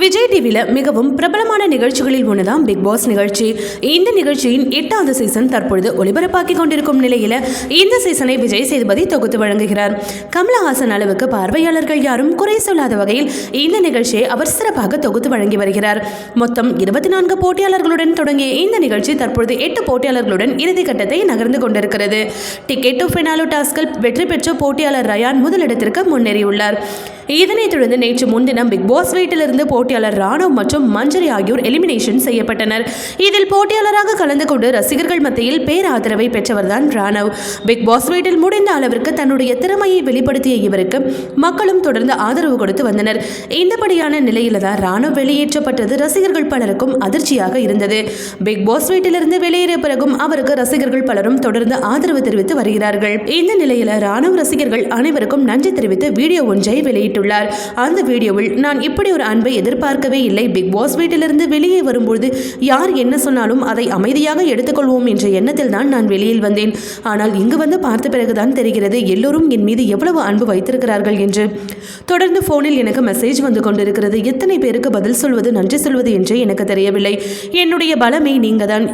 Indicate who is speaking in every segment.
Speaker 1: விஜய் டிவியில் மிகவும் பிரபலமான நிகழ்ச்சிகளில் ஒன்றுதான் பிக் பாஸ் நிகழ்ச்சி. இந்த நிகழ்ச்சியின் எட்டாவது சீசன் தற்பொழுது ஒளிபரப்பாக்கி கொண்டிருக்கும் நிலையில் இந்த சீசனை விஜய் சேதுபதி தொகுத்து வழங்குகிறார். கமலஹாசன் அளவுக்கு பார்வையாளர்கள் யாரும் குறை சொல்லாத வகையில் இந்த நிகழ்ச்சியை அவர் சிறப்பாக தொகுத்து வழங்கி வருகிறார். மொத்தம் இருபத்தி நான்கு போட்டியாளர்களுடன் தொடங்கிய இந்த நிகழ்ச்சி தற்பொழுது எட்டு போட்டியாளர்களுடன் இறுதி கட்டத்தை நகர்ந்து கொண்டிருக்கிறது. டிக்கெட் டு ஃபினாலோ டாஸ்கில் வெற்றி பெற்ற போட்டியாளர் ரயான் முதலிடத்திற்கு முன்னேறியுள்ளார். இதனைத் தொடர்ந்து நேற்று முன்தினம் பிக் பாஸ் வீட்டிலிருந்து போட்டி போட்டியாளர் ராணவ் மற்றும் மஞ்சரி ஆகியோர் எலிமினேஷன் செய்யப்பட்டனர். இதில் போட்டியாளராக கலந்து கொண்டு ரசிகர்கள் மத்தியில் பேராதரவை பெற்றவர்தான் ராணவ். பிக் பாஸ் வீட்டில் முடிந்த அளவிற்கு தன்னுடைய திறமையை வெளிப்படுத்திய இவருக்கு மக்களும் தொடர்ந்து ஆதரவு கொடுத்து வந்தனர். இந்தபடியான நிலையில தான் ராணவ் வெளியேற்றப்பட்டது. ரசிகர்கள் பலருக்கும் அதிர்ச்சியாக இருந்தது. பிக் பாஸ் வீட்டிலிருந்து வெளியேறிய பிறகும் அவருக்கு ரசிகர்கள் பலரும் தொடர்ந்து ஆதரவு தெரிவித்து வருகிறார்கள். இந்த நிலையில ராணுவ ரசிகர்கள் அனைவருக்கும் நன்றி தெரிவித்து வீடியோ ஒன்றை வெளியிட்டுள்ளார். அந்த வீடியோவில் நான் இப்படி ஒரு அன்பை எதிர்ப்பு எதிர்பார்க்கவே இல்லை. பிக் பாஸ் வீட்டிலிருந்து வெளியே வரும்போது யார் என்ன சொன்னாலும் அதை அமைதியாக எடுத்துக்கொள்வோம் என்ற எண்ணத்தில் தான் நான் வெளியில் வந்தேன். ஆனால் இங்கு வந்து பார்த்த பிறகுதான் தெரிகிறது எல்லோரும் என் மீது எவ்வளவு அன்பு வைத்திருக்கிறார்கள் என்று. தொடர்ந்து போனில் எனக்கு மெசேஜ் வந்து கொண்டிருக்கிறது. எத்தனை பேருக்கு பதில் சொல்வது நன்றி சொல்வது என்று எனக்கு தெரியவில்லை. என்னுடைய பலமே நீங்கள் தான்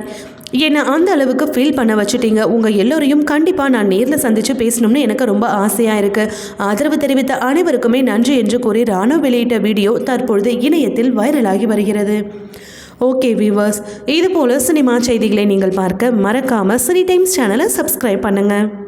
Speaker 1: என்னை அந்த அளவுக்கு ஃபீல் பண்ண வச்சுட்டீங்க. உங்கள் எல்லோரையும் கண்டிப்பாக நான் நேரில் சந்தித்து பேசணும்னு எனக்கு ரொம்ப ஆசையாக இருக்குது ஆதரவு தெரிவித்த அனைவருக்குமே நன்றி என்று கூறி ராணுவ வெளியிட்ட வீடியோ தற்பொழுது இணையத்தில் வைரலாகி வருகிறது. ஓகே வியூவர்ஸ் இதுபோல் சினிமா செய்திகளை நீங்கள் பார்க்க மறக்காமல் சினி டைம்ஸ் சேனலை சப்ஸ்கிரைப் பண்ணுங்கள்